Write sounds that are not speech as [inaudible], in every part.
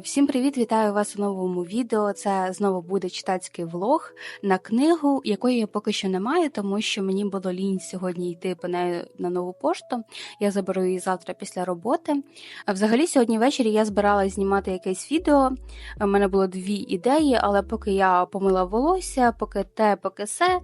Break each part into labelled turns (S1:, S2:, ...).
S1: Всім привіт! Вітаю вас у новому відео. Це знову буде читацький влог на книгу, якої я поки що не маю, тому що мені було лінь сьогодні йти по нею на нову пошту. Я заберу її завтра після роботи. Взагалі, сьогодні ввечері я збиралась знімати якесь відео. У мене було дві ідеї, але поки я помила волосся, поки те, поки се,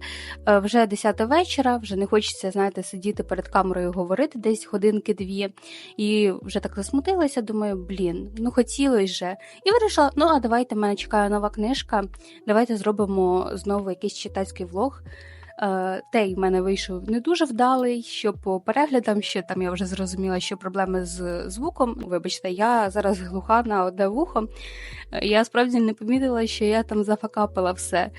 S1: е, вже 10 вечора, вже не хочеться, знаєте, сидіти перед камерою говорити десь годинки-дві. І вже так засмутилася. Думаю, блін, ну хотілося же. І вирішила: ну а давайте мене чекає нова книжка. Давайте зробимо знову якийсь читацький влог. Тей в мене вийшов не дуже вдалий, що по переглядам, що там я вже зрозуміла, що проблеми з звуком. Вибачте, я зараз глуха на одне вухо. Е, Я справді не помітила, що я там зафакапила все.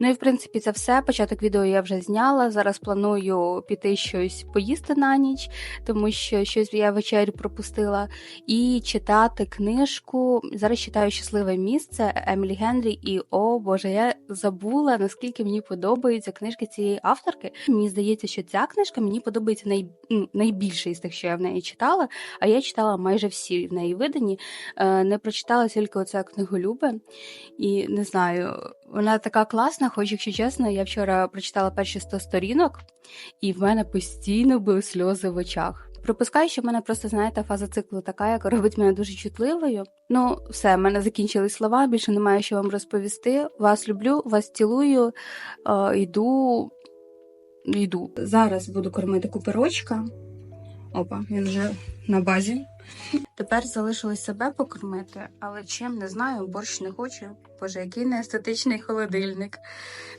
S1: Ну і в принципі це все. Початок відео я вже зняла. Зараз планую піти щось поїсти на ніч, тому що щось я вечерю пропустила. І читати книжку. Зараз читаю щасливе місце Емілі Генрі. І о Боже, я забула наскільки мені подобаються книжки цієї авторки. Мені здається, що ця книжка мені подобається най... ну, найбільше із тих, що я в неї читала. А я читала майже всі в неї видані. Е, Не прочитала тільки оце книголюбе. І не знаю, вона така класна, хоч, якщо чесно, я вчора прочитала перші 100 сторінок, і в мене постійно були сльози в очах. Припускаю, що в мене просто, знаєте, фаза циклу така, яка робить мене дуже чутливою. Ну, все, в мене закінчились слова, більше немає що вам розповісти. Вас люблю, вас цілую, е, йду. йду. Зараз буду кормити куперочка. Опа, він вже на базі. Тепер залишилось себе покормити, але чим не знаю, борщ не хочу. Боже, який неестетичний холодильник.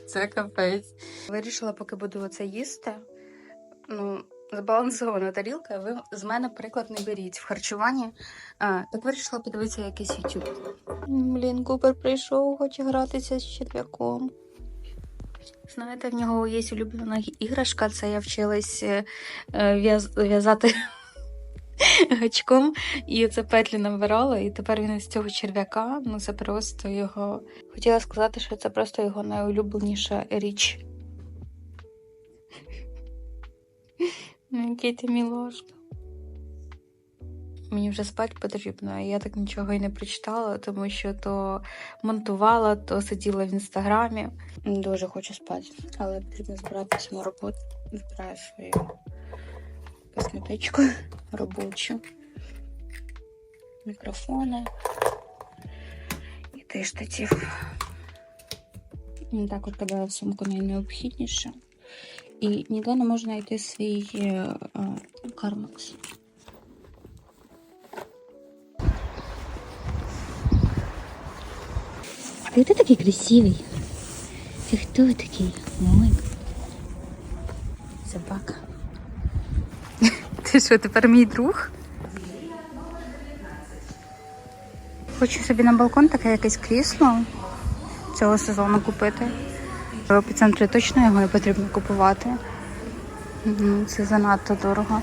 S1: Це капець. Вирішила, поки буду оце їсти. Ну, збалансована тарілка, ви з мене приклад не беріть в харчуванні. А, так вирішила подивитися якийсь YouTube. Блін, Купер прийшов, хоче гратися з черв'яком. Знаєте, в нього є улюблена іграшка, це я вчилась е, е, в'яз- в'язати [laughs] гачком, і це петлі набирала, і тепер він із цього черв'яка, ну це просто його. Хотіла сказати, що це просто його найулюбленіша річ. Ну, Який ти мілошка. Мені вже спати потрібно, а я так нічого і не прочитала, тому що то монтувала, то сиділа в інстаграмі. Дуже хочу спати, але потрібно збиратися на роботу. Збираю свою косметичку робочу, мікрофони і теж штатів. І Так от кидаю в сумку найнеобхідніше. І ніде не можна знайти свій е, е, кармакс. Ты ты такой красивый? Ты кто такой? Мой. Собака. Ти [laughs] що, тепер мій друг? Хочу собі на балкон таке якесь крісло цього сезону купити. В епіцентрі точно його не потрібно купувати. Це занадто дорого.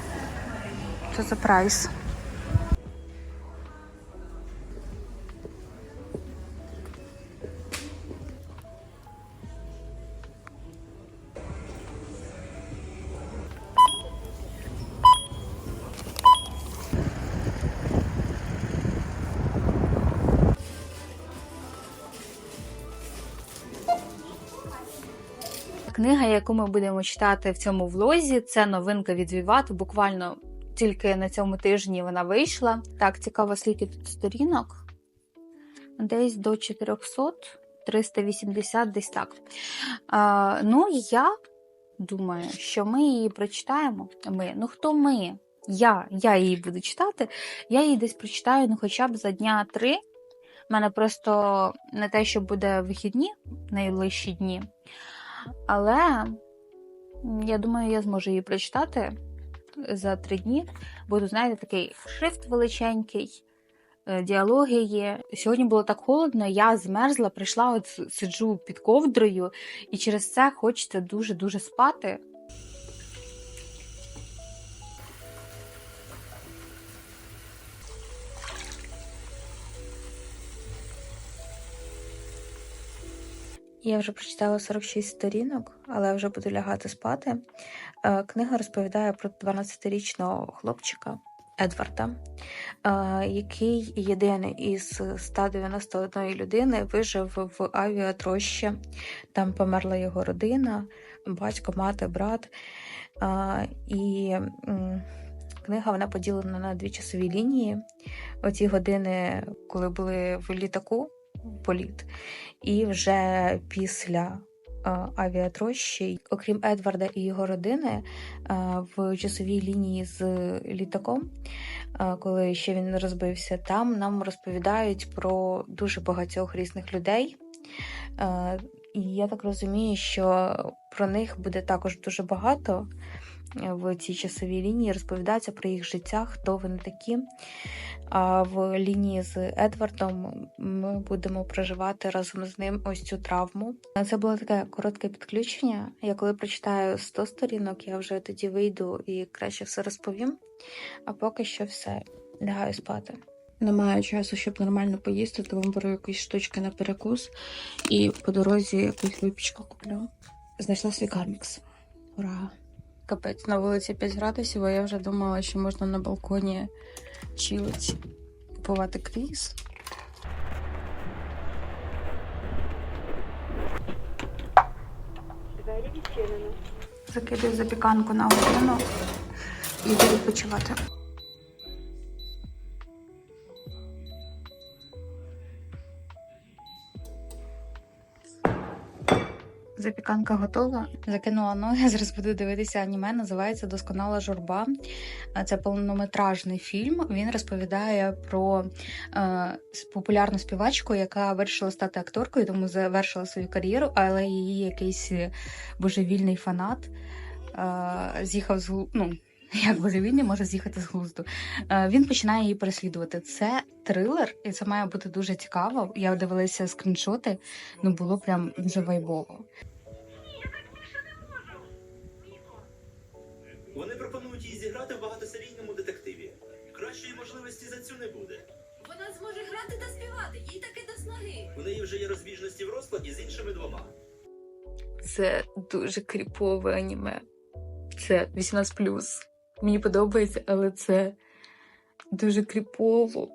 S1: Що за прайс? Книга, яку ми будемо читати в цьому влозі, це новинка від Віват. Буквально тільки на цьому тижні вона вийшла. Так, цікаво, скільки тут сторінок. Десь до 400, 380, десь так. А, ну, я думаю, що ми її прочитаємо. Ми, ну хто ми? Я, я її буду читати. Я її десь прочитаю ну, хоча б за дня три. У мене просто не те, що буде вихідні, найближчі дні. Але я думаю, я зможу її прочитати за три дні. Буду, знаєте, такий шрифт величенький, е, діалоги є. Сьогодні було так холодно, я змерзла, прийшла, от сиджу під ковдрою, і через це хочеться дуже-дуже спати. Я вже прочитала 46 сторінок, але вже буду лягати спати. Е, Книга розповідає про 12-річного хлопчика Едварда, е, який єдиний із 191 людини вижив в авіатрощі. Там померла його родина, батько, мати, брат. Е, І книга вона поділена на дві часові лінії. Оці години, коли були в літаку, політ, і вже після е, авіатрощі, окрім Едварда і його родини, е, в часовій лінії з літаком, е, коли ще він розбився, там нам розповідають про дуже багатьох різних людей. І я так розумію, що про них буде також дуже багато в цій часовій лінії. Розповідається про їх життя, хто вони такі. А в лінії з Едвардом ми будемо проживати разом з ним ось цю травму. Це було таке коротке підключення. Я коли прочитаю 100 сторінок, я вже тоді вийду і краще все розповім. А поки що все, лягаю спати.
S2: Немає часу, щоб нормально поїсти, тому беру якісь штучки на перекус і по дорозі якусь випічку куплю. Знайшла свій кармікс. Ура! Капець, на вулиці 5 градусів, а я вже думала, що можна на балконі чилить, купувати кріс. Закидаю запіканку на годину і буду відпочивати. Запіканка готова. Закинула ноги. [laughs] Зараз буду дивитися аніме. Називається Досконала журба. Е, Це повнометражний фільм. Він розповідає про е, популярну співачку, яка вирішила стати акторкою, тому завершила свою кар'єру, але її якийсь божевільний фанат е, з'їхав з ну, [laughs] як божевільний може з'їхати з глузду. Е, Він починає її переслідувати. Це трилер, і це має бути дуже цікаво. Я дивилася скріншоти, ну було прям дуже вайбово.
S3: Вони пропонують їй зіграти в багатосерійному детективі. Кращої можливості за цю не буде.
S4: Вона зможе грати та співати, їй таки до снаги.
S3: У неї вже є розбіжності в розкладі з іншими двома.
S1: Це дуже кріпове аніме. Це 18 Мені подобається, але це дуже кріпово.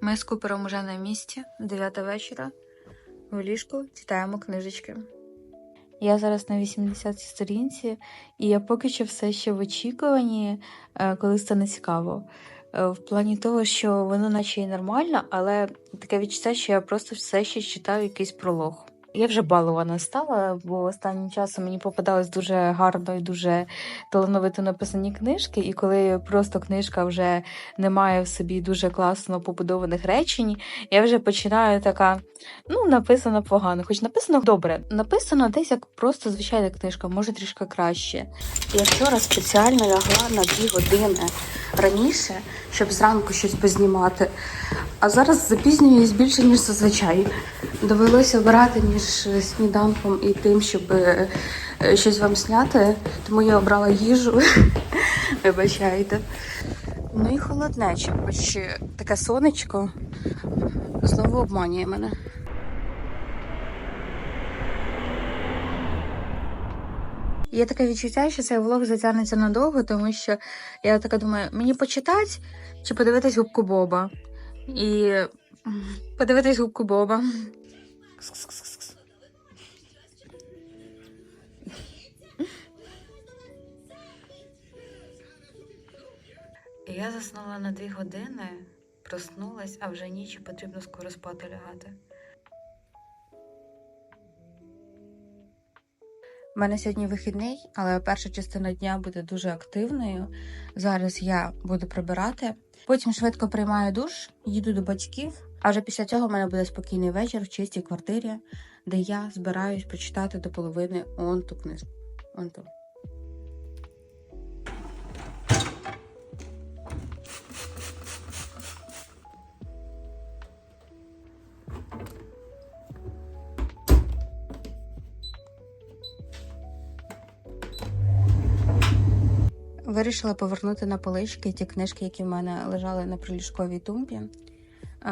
S1: Ми з Купером уже на місці, 9 вечора. В ліжку читаємо книжечки. Я зараз на 80 сторінці, і я поки що все ще в очікуванні, е, коли стане цікаво. Е, В плані того, що воно наче і нормально, але таке відчуття, що я просто все ще читаю якийсь пролог. Я вже балована стала, бо останнім часом мені попадались дуже гарно і дуже талановито написані книжки. І коли просто книжка вже не має в собі дуже класно побудованих речень, я вже починаю така: ну, написано погано, хоч написано добре. Написано десь як просто звичайна книжка, може трішки краще. Я вчора спеціально лягла на дві години раніше, щоб зранку щось познімати. А зараз запізнююсь більше, ніж зазвичай. Довелося обирати між сніданком і тим, щоб е, е, щось вам зняти, тому я обрала їжу. [laughs] Вибачайте. Ну і холоднече, хоч е, таке сонечко знову обманює мене. Є таке відчуття, що цей влог затягнеться надовго, тому що я така думаю, мені почитати чи подивитись губку Боба? І подивитись губку Боба. Я заснула на дві години, проснулась, а вже ніч і потрібно скоро спати лягати. У мене сьогодні вихідний, але перша частина дня буде дуже активною. Зараз я буду прибирати. Потім швидко приймаю душ, їду до батьків. А вже після цього в мене буде спокійний вечір в чистій квартирі, де я збираюсь прочитати до половини он ту книжку. Он Вирішила повернути на полички ті книжки, які в мене лежали на приліжковій тумбі.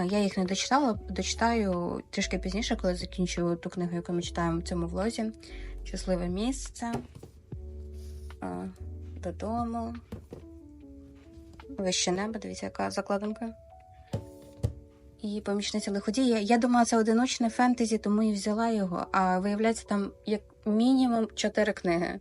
S1: Я їх не дочитала, дочитаю трішки пізніше, коли закінчу ту книгу, яку ми читаємо в цьому влозі. Щасливе місце. Додому. Вище небо, дивіться, яка закладинка. І помічниця лиходія. Я думала, це одиночне фентезі, тому і взяла його. А виявляється, там як мінімум чотири книги.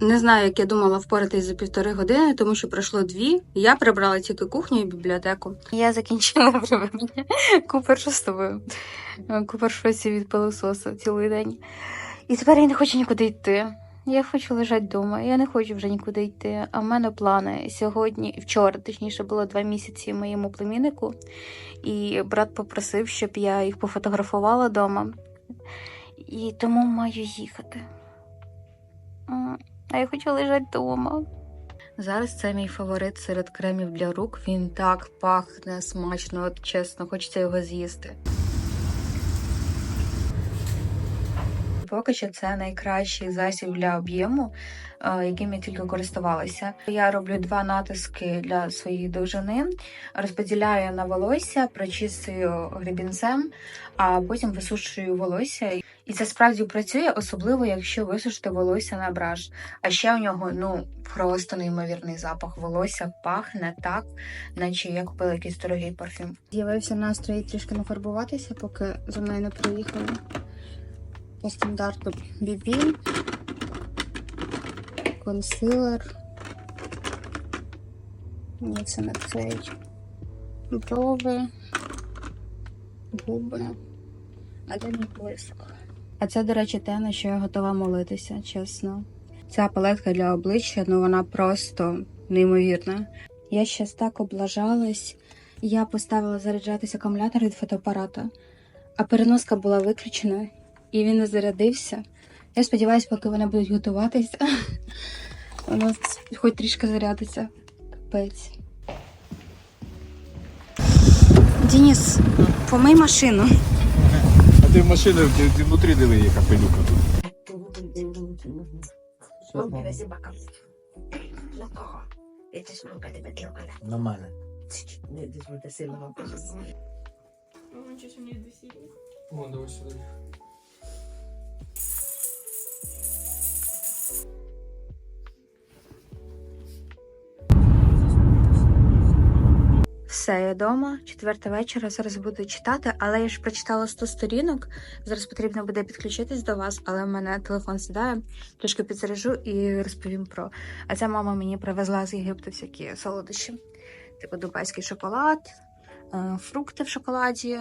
S1: Не знаю, як я думала впоратись за півтори години, тому що пройшло дві. Я прибрала тільки кухню і бібліотеку. Я закінчила прибирання. Купер з тобою? Купер від пилососа цілий день. І тепер я не хочу нікуди йти. Я хочу лежати вдома, я не хочу вже нікуди йти. А в мене плани сьогодні, вчора, точніше, було два місяці моєму племіннику, і брат попросив, щоб я їх пофотографувала вдома. І тому маю їхати. А я хочу лежати вдома. Зараз це мій фаворит серед кремів для рук. Він так пахне смачно, от чесно, хочеться його з'їсти. Поки що це найкращий засіб для об'єму, е, яким я тільки користувалася. Я роблю два натиски для своєї довжини, розподіляю на волосся, прочистую гребінцем, а потім висушую волосся. І це справді працює, особливо якщо висушити волосся на браш. А ще у нього ну просто неймовірний запах. Волосся пахне так, наче я купила якийсь дорогий парфюм. З'явився настрій трішки нафарбуватися, поки за мною не приїхали. По стандарту BB, консилер. Ні, це не цей. Брови, губи. Мій блиск? А це, до речі, те, на що я готова молитися, чесно. Ця палетка для обличчя, ну вона просто неймовірна. Я щас так облажалась. Я поставила заряджатися акумулятор від фотоапарата, а переноска була виключена, і він не зарядився. Я сподіваюся, поки вони будуть готуватися, воно [laughs] хоч трішки зарядиться. Капець. Денис, помий машину.
S5: А ти в машину, ти, внутрі диви, яка пилюка тут. На мене.
S6: О, давай сюди.
S1: Все, я вдома, четверта вечора. Зараз буду читати, але я ж прочитала 100 сторінок. Зараз потрібно буде підключитись до вас, але в мене телефон сідає, трошки підзаряжу і розповім про. А ця мама мені привезла з Єгипту всякі солодощі, типу дубайський шоколад, е, фрукти в шоколаді,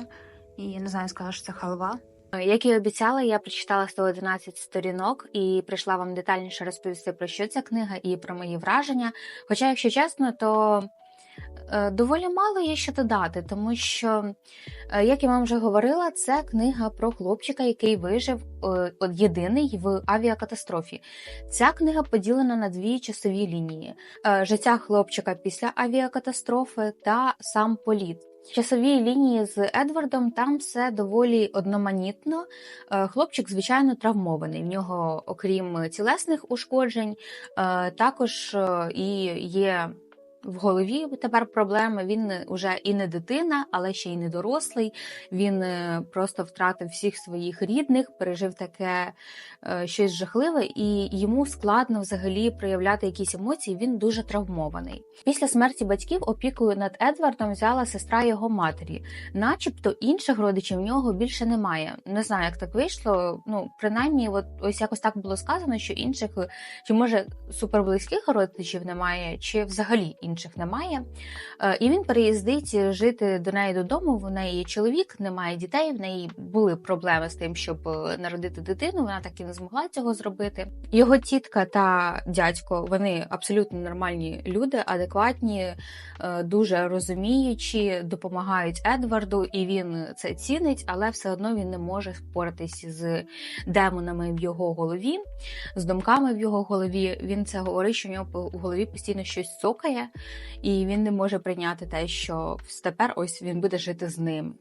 S1: і не знаю, сказала, що це халва. Як і обіцяла, я прочитала 111 сторінок і прийшла вам детальніше розповісти про що ця книга і про мої враження. Хоча, якщо чесно, то Доволі мало є що додати, тому що, е, як я вам вже говорила, це книга про хлопчика, який вижив е, єдиний в авіакатастрофі. Ця книга поділена на дві часові лінії: Е, життя хлопчика після авіакатастрофи та сам політ. Часовій лінії з Едвардом там все доволі одноманітно. Е, Хлопчик, звичайно, травмований. В нього, окрім тілесних ушкоджень, е, також е, і є в голові тепер проблеми. Він вже і не дитина, але ще й не дорослий. Він е, просто втратив всіх своїх рідних, пережив таке е, щось жахливе, і йому складно взагалі проявляти якісь емоції. Він дуже травмований. Після смерті батьків опікою над Едвардом взяла сестра його матері, начебто інших родичів в нього більше немає. Не знаю, як так вийшло. Ну, принаймні, от ось якось так було сказано, що інших, чи може суперблизьких родичів немає, чи взагалі інших немає. Е, І він переїздить жити до неї додому. В неї є чоловік, немає дітей. В неї були проблеми з тим, щоб е, народити дитину. Вона так і не змогла цього зробити. Його тітка та дядько вони абсолютно нормальні люди, адекватні, е, дуже розуміючі, допомагають Едварду, і він це цінить, але все одно він не може впоратись з демонами в його голові, з думками в його голові. Він це говорить, що в нього у голові постійно щось цокає, і він не може прийняти те, що тепер ось він буде жити з ним.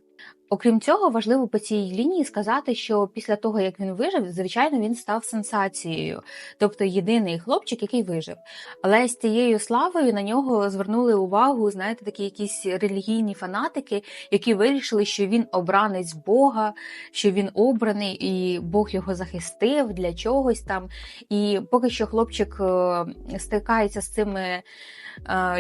S7: Окрім цього, важливо по цій лінії сказати, що після того, як він вижив, звичайно, він став сенсацією, тобто єдиний хлопчик, який вижив. Але з цією славою на нього звернули увагу, знаєте, такі якісь релігійні фанатики, які вирішили, що він обранець Бога, що він обраний, і Бог його захистив для чогось там. І поки що хлопчик е, стикається з цими е,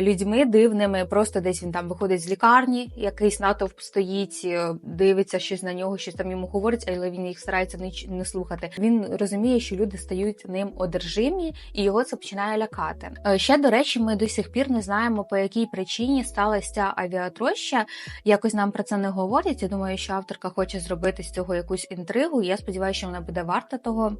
S7: людьми дивними, просто десь він там виходить з лікарні, якийсь натовп стоїть, е, дивиться щось на нього, щось там йому говорить, але він їх старається не, не слухати. Він розуміє, що люди стають ним одержимі, і його це починає лякати. Е, Ще до речі, ми до сих пір не знаємо, по якій причині сталася ця авіатроща. Якось нам про це не говорять. Я думаю, що авторка хоче зробити з цього якусь інтригу. Я сподіваюся, що вона буде варта того.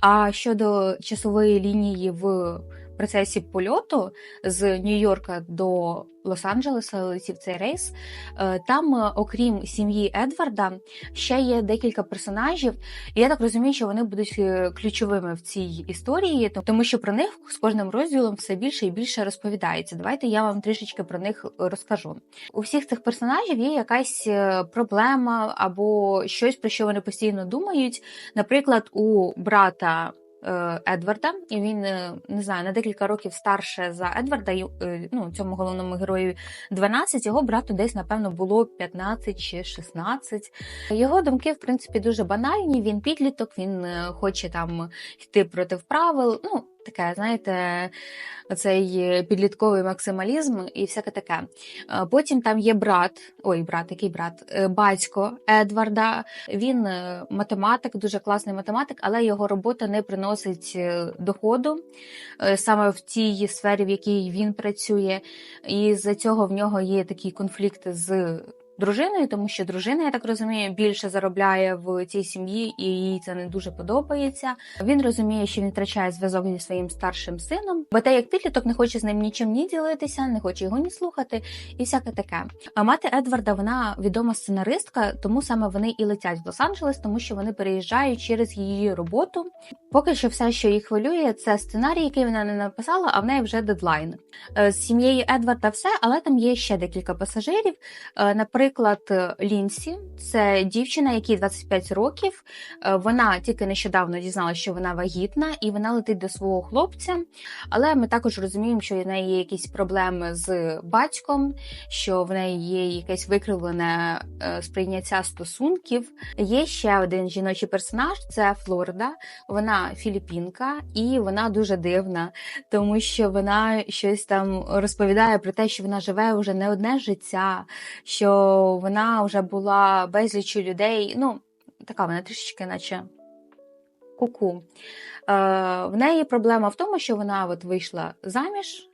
S7: А щодо часової лінії в процесі польоту з Нью-Йорка до Лос-Анджелеса летів цей рейс. е, Там, е, окрім сім'ї Едварда, ще є декілька персонажів, і я так розумію, що вони будуть е, ключовими в цій історії, тому що про них з кожним розділом все більше і більше розповідається. Давайте я вам трішечки про них розкажу. У всіх цих персонажів є якась проблема або щось, про що вони постійно думають. Наприклад, у брата. Е, Едварда, і він е, не знаю на декілька років старше за Едварда. й, е, Ну цьому головному герою 12, його брату десь напевно було 15 чи 16. Його думки, в принципі, дуже банальні. Він підліток, він хоче там йти проти правил. Ну таке, знаєте, цей е, підлітковий максималізм і всяке таке. Е, Потім там є брат, ой, брат, який брат, Е, батько Едварда. Він е, математик, дуже класний математик, але його робота не приносить доходу саме в тій сфері, в якій він працює. І з-за цього в нього є такі конфлікти з. Дружиною, тому що дружина, я так розумію, більше заробляє в цій сім'ї, і їй це не дуже подобається. Він розуміє, що він втрачає зв'язок зі своїм старшим сином, бо те, як підліток не хоче з ним нічим ні ділитися, не хоче його ні слухати, і всяке таке. А мати Едварда вона відома сценаристка, тому саме вони і летять в Лос-Анджелес, тому що вони переїжджають через її роботу. Поки що все, що їх хвилює, це сценарій, який вона не написала, а в неї вже дедлайн. Е, З сім'єю Едварда все, але там є ще декілька пасажирів. Е, Наприклад, е, Лінсі це дівчина, якій 25 років. Е, Вона тільки нещодавно дізналася, що вона вагітна, і вона летить до свого хлопця. Але ми також розуміємо, що в неї є якісь проблеми з батьком, що в неї є якесь викривлене е, сприйняття стосунків. Є ще один жіночий персонаж це Флорида. Вона філіппінка, і вона дуже дивна, тому що вона щось там розповідає про те, що вона живе вже не одне життя, що вона вже була безлічю людей. Ну, така вона трішечки, наче куку. Е, в неї проблема в тому, що вона от вийшла заміж.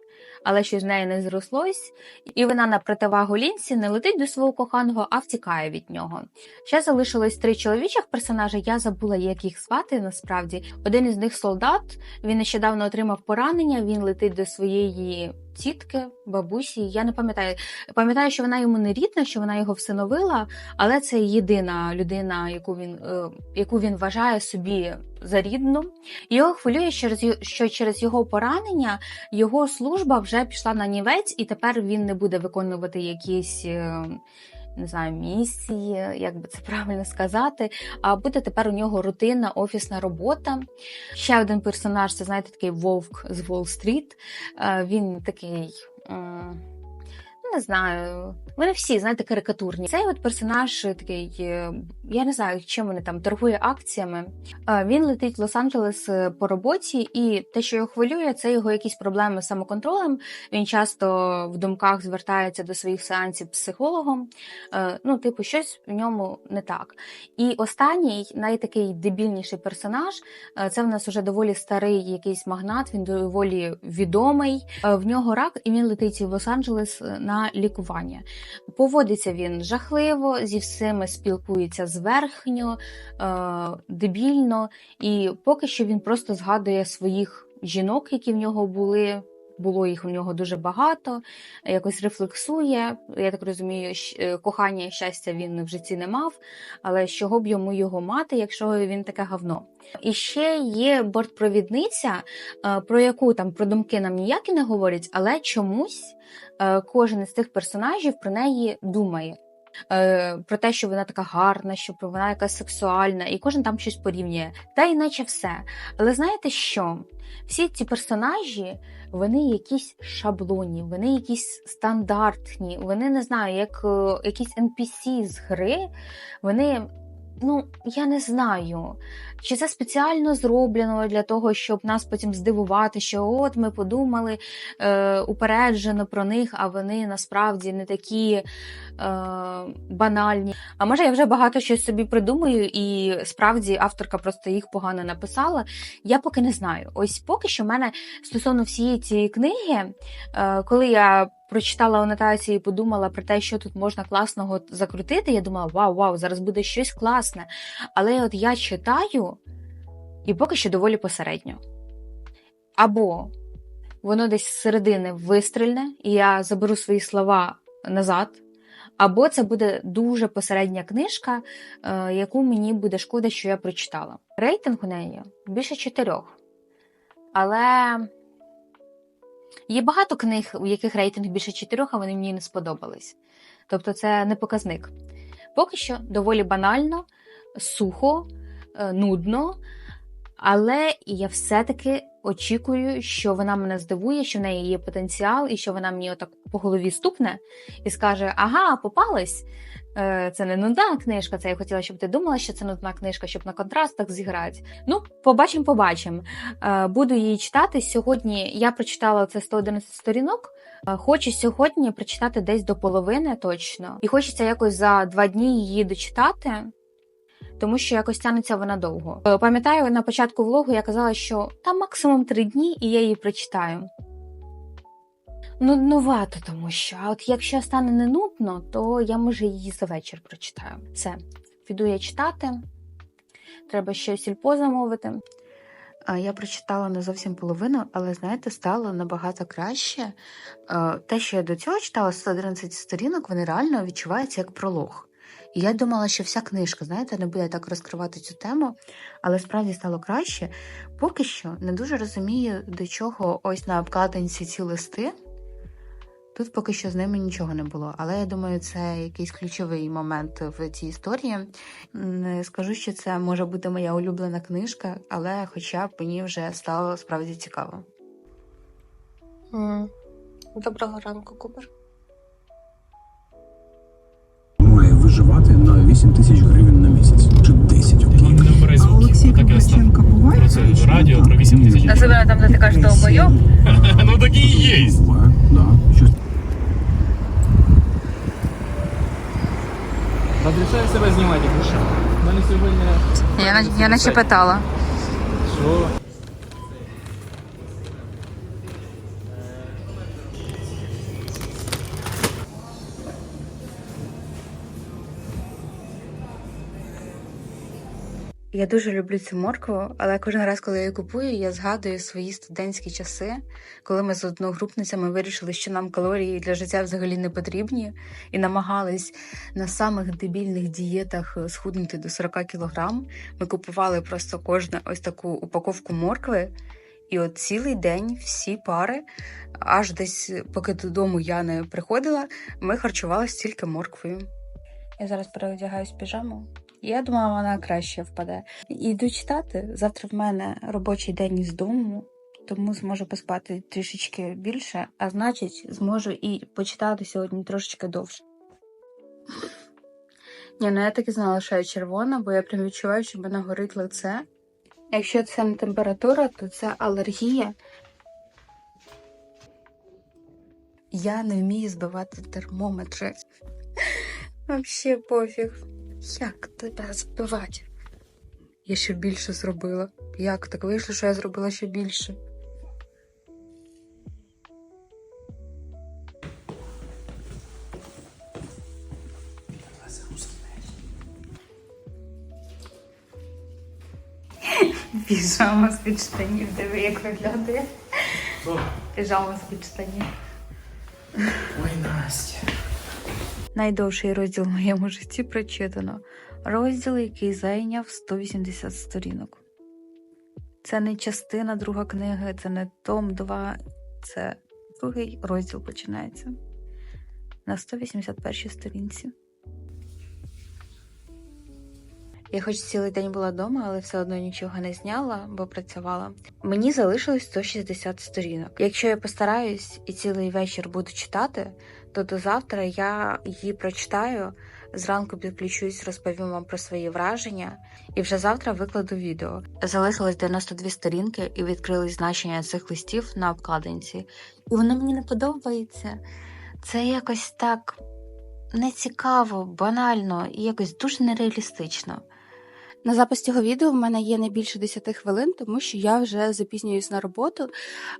S7: Але щось з неї не зрослось, і вона на противагу лінсі не летить до свого коханого, а втікає від нього. Ще залишилось три чоловічих персонажі. Я забула, як їх звати насправді. Один із них солдат. Він нещодавно отримав поранення. Він летить до своєї тітки, бабусі. Я не пам'ятаю. Пам'ятаю, що вона йому не рідна, що вона його всиновила, але це єдина людина, яку він, е, яку він вважає собі за рідну. Його хвилює, що через його поранення його служба вже пішла на нівець, і тепер він не буде виконувати якісь. е, Не знаю, місії, як би це [laughs] правильно сказати. А буде тепер у нього рутинна офісна робота. Ще один персонаж це знаєте такий вовк з Уолл-стріт. Е, Він такий. Не знаю, вони всі, знаєте, карикатурні. Цей от персонаж такий, е, я не знаю, чим вони там торгує акціями. Е, Він летить в Лос-Анджелес е, по роботі, і те, що його хвилює, це його якісь проблеми з самоконтролем. Він часто в думках звертається до своїх сеансів психологом. Е, Ну, типу, щось в ньому не так. І останній, найтакий дебільніший персонаж, е, це в нас уже доволі старий якийсь магнат, він доволі відомий. Е, В нього рак, і він летить в Лос-Анджелес е, лікування. Поводиться він жахливо, зі всіми спілкується зверхньо, е, дебільно, і поки що він просто згадує своїх жінок, які в нього були. Було їх у нього дуже багато, якось рефлексує. Я так розумію, е, кохання і щастя він в житті не мав, але з чого б йому його мати, якщо він таке говно. І ще є бортпровідниця, е, про яку там про думки нам ніякі не говорять, але чомусь е, кожен із цих персонажів про неї думає. Е, про те, що вона така гарна, що вона якась сексуальна, і кожен там щось порівнює. Та іначе все. Але знаєте що? Всі ці персонажі, вони якісь шаблонні, вони якісь стандартні, вони не знаю, як е, якісь NPC з гри, вони. Ну, я не знаю, чи це спеціально зроблено для того, щоб нас потім здивувати, що от ми подумали е, упереджено про них, а вони насправді не такі е, банальні. А може, я вже багато щось собі придумаю, і справді авторка просто їх погано написала. Я поки не знаю. Ось поки що в мене стосовно всієї цієї книги, е, коли я прочитала анотації і подумала про те, що тут можна класного закрутити, я думала, вау, вау, зараз буде щось класне. Але от я читаю, і поки що доволі посередньо. Або воно десь з середини вистрільне, і я заберу свої слова назад. Або це буде дуже посередня книжка, е, яку мені буде шкода, що я прочитала. Рейтинг у неї більше чотирьох. Але є багато книг, у яких рейтинг більше чотирьох, а вони мені не сподобались. Тобто це не показник. Поки що доволі банально, сухо, е, нудно, але я все-таки очікую, що вона мене здивує, що в неї є потенціал, і що вона мені отак по голові стукне і скаже: Ага, попалась. Е, Це не нудна книжка, це я хотіла, щоб ти думала, що це нудна книжка, щоб на контрастах зіграти. Ну, побачимо, побачимо. Е, Буду її читати. Сьогодні я прочитала це 111 сторінок. Е, Хочу сьогодні прочитати десь до половини точно. І хочеться якось за два дні її дочитати, тому що якось тянеться вона довго. Е, Пам'ятаю, на початку влогу я казала, що там максимум три дні, і я її прочитаю. Нуднувато, тому що. А от якщо стане не нудно, то я може її за вечір прочитаю. Все, піду я читати. Треба ще сільпо замовити.
S1: Я прочитала не зовсім половину, але знаєте, стало набагато краще. Е, Те, що я до цього читала 111 сторінок, вони реально відчуваються як пролог. І я думала, що вся книжка, знаєте, не буде так розкривати цю тему, але справді стало краще. Поки що не дуже розумію, до чого ось на обкладинці ці листи. Тут поки що з ними нічого не було, але я думаю, це якийсь ключовий момент в цій історії. Не скажу, що це може бути моя улюблена книжка, але хоча б мені вже стало справді цікаво.
S8: Доброго ранку, Кубер.
S9: 8 тисяч гривень на місяць чи 10, окей.
S6: Бере звуки. Таке стане. Про це радіо про 8 тисяч.
S10: Особливо там, де ти кажеш довбойоб. [laughs]
S6: Ну такі і є.
S9: Буває, да. Щось
S6: Разрешаю себе знімати, мене сьогодні...
S10: Я, я наче питала.
S6: Що?
S1: Я дуже люблю цю моркву, але кожен раз, коли я її купую, я згадую свої студентські часи, коли ми з одногрупницями вирішили, що нам калорії для життя взагалі не потрібні, і намагались на самих дебільних дієтах схуднути до 40 кілограм. Ми купували просто кожна ось таку упаковку моркви. І от цілий день всі пари, аж десь, поки додому я не приходила, ми харчувалися тільки морквою. Я зараз переодягаюсь в піжаму. Я думала, вона краще впаде. Іду читати. Завтра в мене робочий день з дому, тому зможу поспати трішечки більше, а значить, зможу і почитати сьогодні трошечки довше. Ні, ну я так і знала, що я червона, бо я прям відчуваю, що в мене горить лице. Якщо це не температура, то це алергія. Я не вмію збивати термометри. Вообще пофіг. Як тебе збивати? Я ще більше зробила. Як так вийшло, що я зробила ще більше? Піжама з-під штанів, диви, як виглядає. Піжама з-під штанів.
S6: Ой, Настя.
S1: Найдовший розділ в моєму житті прочитано. Розділ, який зайняв 180 сторінок. Це не частина друга книги, це не том 2, це другий розділ починається на 181 сторінці.
S7: Я хоч цілий день була вдома, але все одно нічого не зняла, бо працювала. Мені залишилось 160 сторінок. Якщо я постараюсь і цілий вечір буду читати, то до завтра я її прочитаю. Зранку підключусь, розповім вам про свої враження, і вже завтра викладу відео. Залишилось 92 сторінки і відкрились значення цих листів на обкладинці. І воно мені не подобається. Це якось так нецікаво, банально і якось дуже нереалістично.
S1: На запис цього відео в мене є не більше 10 хвилин, тому що я вже запізнююсь на роботу.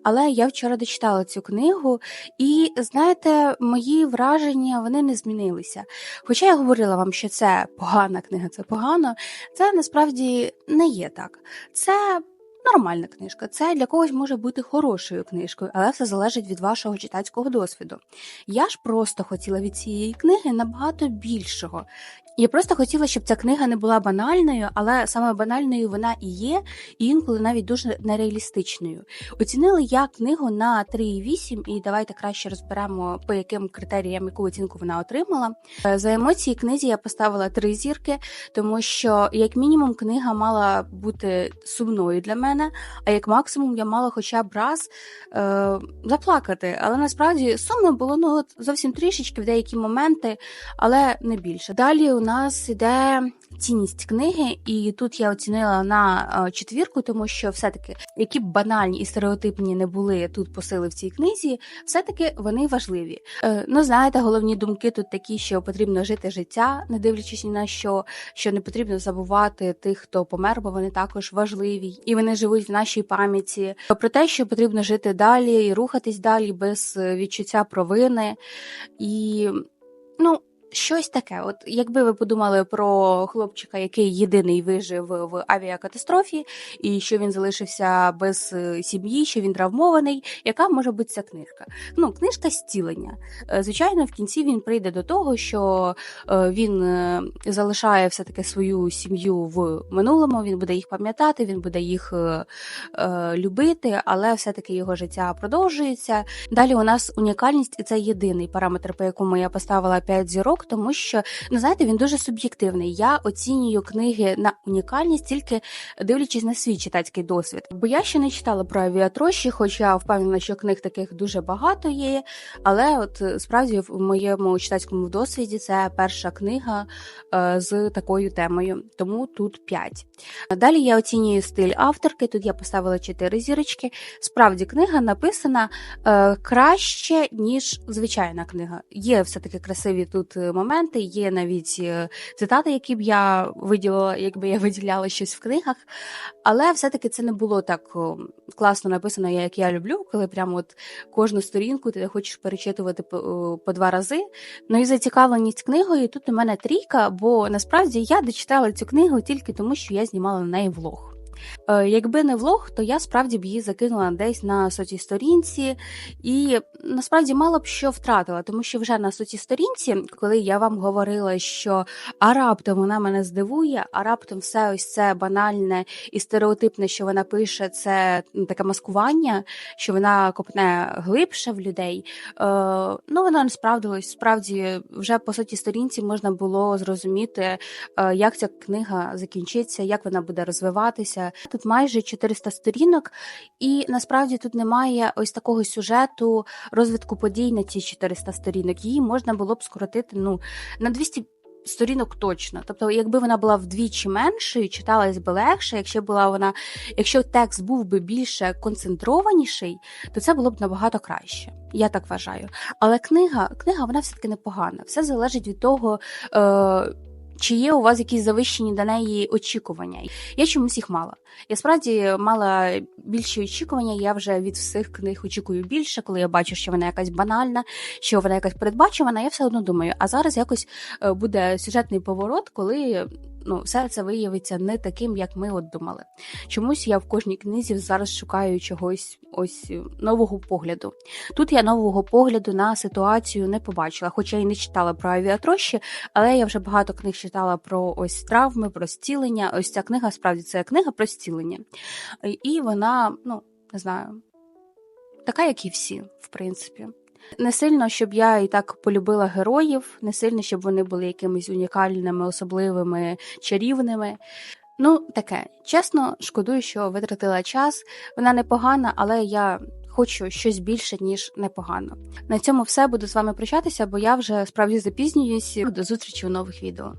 S1: Але я вчора дочитала цю книгу, і знаєте, мої враження вони не змінилися. Хоча я говорила вам, що це погана книга, це погано, це насправді не є так. Це нормальна книжка. Це для когось може бути хорошою книжкою, але все залежить від вашого читацького досвіду. Я ж просто хотіла від цієї книги набагато більшого. Я просто хотіла, щоб ця книга не була банальною, але саме банальною вона і є, і інколи навіть дуже нереалістичною. Оцінили я книгу на 3,8, і давайте краще розберемо, по яким критеріям яку оцінку вона отримала. Е, За емоції книзі я поставила три зірки, тому що, як мінімум, книга мала бути сумною для мене, а як максимум я мала хоча б раз е, заплакати. Але насправді сумно було ну, зовсім трішечки в деякі моменти, але не більше. Далі у нас іде цінність книги, і тут я оцінила на е, четвірку, тому що все-таки, які б банальні і стереотипні не були тут посили в цій книзі, все-таки вони важливі. Е, ну, знаєте, головні думки тут такі, що потрібно жити життя, не дивлячись ні на що, що не потрібно забувати тих, хто помер, бо вони також важливі, і вони живуть в нашій пам'яті. Про те, що потрібно жити далі і рухатись далі без е, відчуття провини. І ну. Щось таке, от якби ви подумали про хлопчика, який єдиний вижив в авіакатастрофі, і що він залишився без е, сім'ї, що він травмований, яка може бути ця книжка? Ну, книжка зцілення. Е, Звичайно, в кінці він прийде до того, що е, він залишає все-таки свою сім'ю в минулому, він буде їх пам'ятати, він буде їх любити, але все-таки його життя продовжується. Далі у нас унікальність, і це єдиний параметр, по якому я поставила 5 зірок, тому що ну знаєте, він дуже суб'єктивний. Я оцінюю книги на унікальність тільки дивлячись на свій читацький досвід. Бо я ще не читала про авіатрощі, хоча впевнена, що книг таких дуже багато є. Але от е, справді в моєму читацькому досвіді це перша книга е, з такою темою, тому тут 5. Далі я оцінюю стиль авторки. Тут я поставила 4 зірочки. Справді, книга написана е, краще, ніж звичайна книга. Є все-таки красиві тут моменти, є навіть е, цитати, які б я виділила, якби я [laughs] виділяла щось в книгах. Але все-таки це не було так класно написано, як я люблю, коли прямо от кожну сторінку ти хочеш перечитувати по, два рази. Ну і зацікавленість книгою тут у мене трійка, бо насправді я дочитала цю книгу тільки тому, що я знімала на неї влог. Е, Якби не влог, то я справді б її закинула десь на сотій сторінці, і насправді мало б що втратила, тому що вже на сотій сторінці, коли я вам говорила, що а раптом вона мене здивує, а раптом все ось це банальне і стереотипне, що вона пише, це ну, таке маскування, що вона копне глибше в людей. Е, ну, воно не справдилось. Справді, вже по суті сторінці можна було зрозуміти, е, як ця книга закінчиться, як вона буде розвиватися. Тут майже 400 сторінок, і насправді тут немає ось такого сюжету розвитку подій на ці 400 сторінок. Її можна було б скоротити ну, на 200 сторінок точно. Тобто, якби вона була вдвічі меншою, читалась би легше. Якщо була вона, якщо текст був би більше концентрованіший, то це було б набагато краще. Я так вважаю. Але книга, книга вона все таки непогана. Все залежить від того. Е- чи є у вас якісь завищені до неї очікування? Я чомусь їх мала. Я справді мала більші очікування. Я вже від всіх книг очікую більше, коли я бачу, що вона якась банальна, що вона якась передбачувана. Я все одно думаю, а зараз якось е, буде сюжетний поворот, коли. Ну, все це виявиться не таким, як ми от думали. Чомусь я в кожній книзі зараз шукаю чогось ось нового погляду. Тут я нового погляду на ситуацію не побачила, хоча й не читала про авіатрощі, але я вже багато книг читала про ось травми, про зцілення. Ось ця книга справді це книга про зцілення. І вона, ну не знаю, така, як і всі, в принципі. Не сильно, щоб я і так полюбила героїв, не сильно, щоб вони були якимись унікальними, особливими, чарівними. Ну, таке. Чесно, шкодую, що витратила час. Вона непогана, але я хочу щось більше, ніж непогано. На цьому все буду з вами прощатися, бо я вже справді запізнююсь. До зустрічі у нових відео.